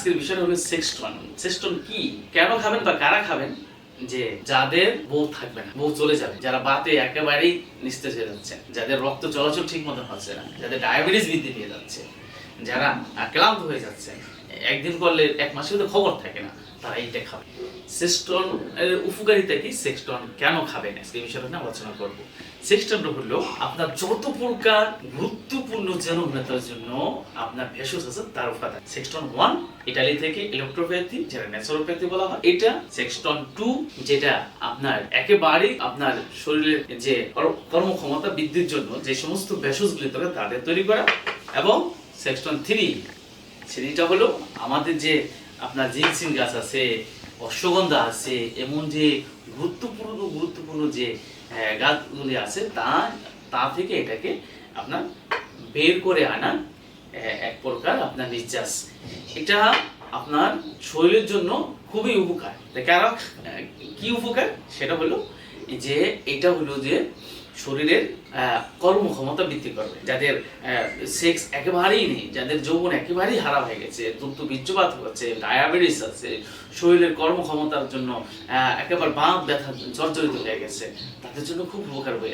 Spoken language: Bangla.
আজকের বিষয়টা হলো সেক্সটন সেক্সটন কি? কেন খাবেন বা কারা খাবেন? যে যাদের বউ থাকবে না, বউ চলে যাবে, যারা বাতে একেবারেই নিস্তেজ হয়ে যাচ্ছে, যাদের রক্ত চলাচল ঠিক মতো হচ্ছে না, যাদের ডায়াবেটিস বৃদ্ধি পেয়ে যাচ্ছে, যারা ক্লান্ত হয়ে যাচ্ছে, একদিন করলে এক মাসের খবর থাকে না। তারা এইটা খাবে সেক্সটন এর উপকারিতা কি? সেক্সটন কেন আলোচনা করব। সেক্সটন হলো আপনার যত প্রকার গুরুত্বপূর্ণ জননেতার জন্য আপনার ভেষজ আছে, তার উপাদান। সেক্সটন ওয়ান ইটালি থেকে ইলেকট্রোপ্যাথি যেটা ন্যাচুরোপ্যাথি বলা হয়, এটা সেক্সটন টু যেটা আপনার একেবারেই আপনার শরীরের যে কর- কর্মক্ষমতা বৃদ্ধির জন্য যে সমস্ত ভেষজগুলি থাকে তাদের তৈরি করা। এবং সেক্সটন থ্রি সেটা হলো আমাদের যে আপনার জিনসিন গাছ আছে, অশ্বগন্ধা আছে, এমন যে গুরুত্বপূর্ণ গুরুত্বপূর্ণ যে গাছগুলি আছে, তা তা থেকে এটাকে আপনার বের করে আনা এক প্রকার আপনার নির্যাস। এটা আপনার শরীরের জন্য খুবই উপকার। কারণ কি উপকার? সেটা হলো যে, এটা হলো যে শরীরের কর্মক্ষমতা বৃদ্ধি করবে যাদের সেক্স একেবারেই নেই, যাদের যৌবন একেবারেই হারা হয়ে গেছে দ্রুত বীর্যপাত হচ্ছে ডায়াবেটিস আছে, শরীরের কর্মক্ষমতার জন্য একেবারে বাঁধ ব্যথা জর্জরিত হয়ে গেছে, তাদের জন্য খুব উপকার বই।